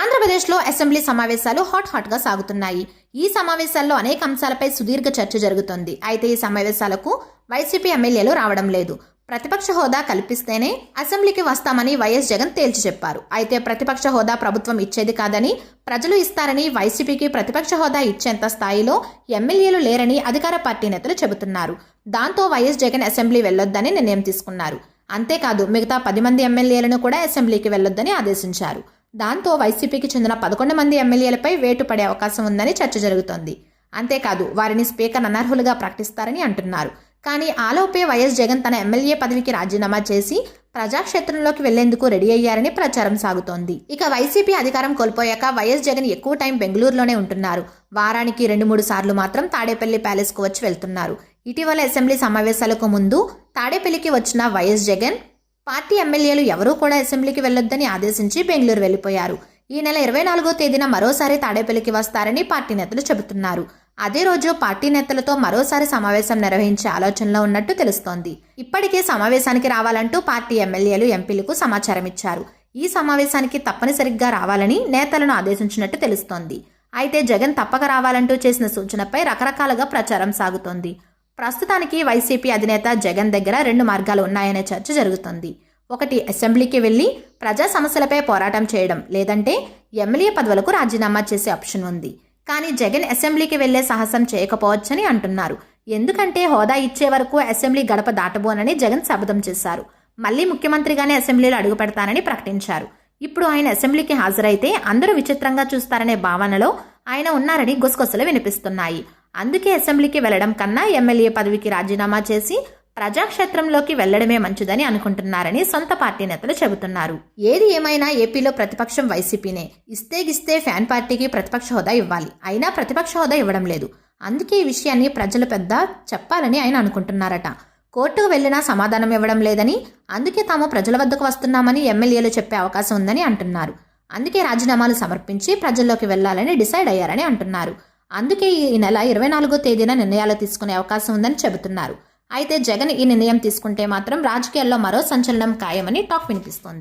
ఆంధ్రప్రదేశ్లో అసెంబ్లీ సమావేశాలు హాట్ హాట్గా సాగుతున్నాయి. ఈ సమావేశాల్లో అనేక అంశాలపై సుదీర్ఘ చర్చ జరుగుతోంది. అయితే ఈ సమావేశాలకు వైసీపీ ఎమ్మెల్యేలు రావడం లేదు. ప్రతిపక్ష హోదా కల్పిస్తేనే అసెంబ్లీకి వస్తామని వైఎస్ జగన్ తేల్చి చెప్పారు. అయితే ప్రతిపక్ష హోదా ప్రభుత్వం ఇచ్చేది కాదని ప్రజలు ఇస్తారని వైసీపీకి ప్రతిపక్ష హోదా ఇచ్చేంత స్థాయిలో ఎమ్మెల్యేలు లేరని అధికార పార్టీ నేతలు చెబుతున్నారు. దాంతో వైఎస్ జగన్ అసెంబ్లీ వెళ్ళొద్దని నిర్ణయం తీసుకున్నారు. అంతేకాదు మిగతా పది మంది ఎమ్మెల్యేలను కూడా అసెంబ్లీకి వెళ్ళొద్దని ఆదేశించారు. దాంతో వైసీపీకి చెందిన పదకొండు మంది ఎమ్మెల్యేలపై వేటు పడే అవకాశం ఉందని చర్చ జరుగుతోంది. అంతేకాదు వారిని స్పీకర్ అనర్హులుగా ప్రకటిస్తారని అంటున్నారు. కానీ ఆలోపే వైఎస్ జగన్ తన ఎమ్మెల్యే పదవికి రాజీనామా చేసి ప్రజాక్షేత్రంలోకి వెళ్ళేందుకు రెడీ అయ్యారని ప్రచారం సాగుతోంది. ఇక వైసీపీ అధికారం కోల్పోయాక వైఎస్ జగన్ ఎక్కువ టైం బెంగళూరులోనే ఉంటున్నారు. వారానికి రెండు మూడు సార్లు మాత్రం తాడేపల్లి ప్యాలెస్కు వచ్చి వెళ్తున్నారు. ఇటీవల అసెంబ్లీ సమావేశాలకు ముందు తాడేపల్లికి వచ్చిన వైఎస్ జగన్ పార్టీ ఎమ్మెల్యేలు ఎవరూ కూడా అసెంబ్లీకి వెళ్ళొద్దని ఆదేశించి బెంగళూరు వెళ్ళిపోయారు ఈ నెల ఇరవై నాలుగో తేదీన మరోసారి తాడేపల్లికి వస్తారని పార్టీ నేతలు చెబుతున్నారు. అదే రోజు పార్టీ నేతలతో మరోసారి సమావేశం నిర్వహించే ఆలోచనలో ఉన్నట్టు తెలుస్తోంది. ఇప్పటికే సమావేశానికి రావాలంటూ పార్టీ ఎమ్మెల్యేలు ఎంపీలకు సమాచారం ఇచ్చారు. ఈ సమావేశానికి తప్పనిసరిగా రావాలని నేతలను ఆదేశించినట్టు తెలుస్తోంది. అయితే జగన్ తప్పక రావాలంటూ చేసిన సూచనపై రకరకాలుగా ప్రచారం సాగుతోంది. ప్రస్తుతానికి వైసీపీ అధినేత జగన్ దగ్గర రెండు మార్గాలు ఉన్నాయనే చర్చ జరుగుతుంది. ఒకటి అసెంబ్లీకి వెళ్ళి ప్రజా సమస్యలపై పోరాటం చేయడం లేదంటే ఎమ్మెల్యే పదవులకు రాజీనామా చేసే ఆప్షన్ ఉంది. కానీ జగన్ అసెంబ్లీకి వెళ్ళే సాహసం చేయకపోవచ్చని అంటున్నారు. ఎందుకంటే హోదా ఇచ్చే వరకు అసెంబ్లీ గడప దాటబోనని జగన్ శపథం చేశారు. మళ్ళీ ముఖ్యమంత్రిగానే అసెంబ్లీలో అడుగు పెడతానని ప్రకటించారు. ఇప్పుడు ఆయన అసెంబ్లీకి హాజరైతే అందరూ విచిత్రంగా చూస్తారనే భావనలో ఆయన ఉన్నారని గుసగుసలు వినిపిస్తున్నాయి. అందుకే అసెంబ్లీకి వెళ్ళడం కన్నా ఎమ్మెల్యే పదవికి రాజీనామా చేసి ప్రజాక్షేత్రంలోకి వెళ్ళడమే మంచిదని అనుకుంటున్నారని సొంత పార్టీ నేతలు చెబుతున్నారు. ఏది ఏమైనా ఏపీలో ప్రతిపక్షం వైసీపీనే. ఇస్తే గిస్తే ఫ్యాన్ పార్టీకి ప్రతిపక్ష హోదా ఇవ్వాలి. అయినా ప్రతిపక్ష హోదా ఇవ్వడం లేదు. అందుకే ఈ విషయాన్ని ప్రజలు పెద్ద చెప్పాలని ఆయన అనుకుంటున్నారట. కోర్టుకు వెళ్ళినా సమాధానం ఇవ్వడం లేదని అందుకే తాము ప్రజల వద్దకు వస్తున్నామని ఎమ్మెల్యేలు చెప్పే అవకాశం ఉందని అంటున్నారు. అందుకే రాజీనామాలు సమర్పించి ప్రజల్లోకి వెళ్ళాలని డిసైడ్ అయ్యారని అంటున్నారు. అందుకే ఈ నెల ఇరవై నాలుగో తేదీన నిర్ణయాలు తీసుకునే అవకాశం ఉందని చెబుతున్నారు. అయితే జగన్ ఈ నిర్ణయం తీసుకుంటే మాత్రం రాజకీయాల్లో మరో సంచలనం ఖాయమని టాక్ వినిపిస్తోంది.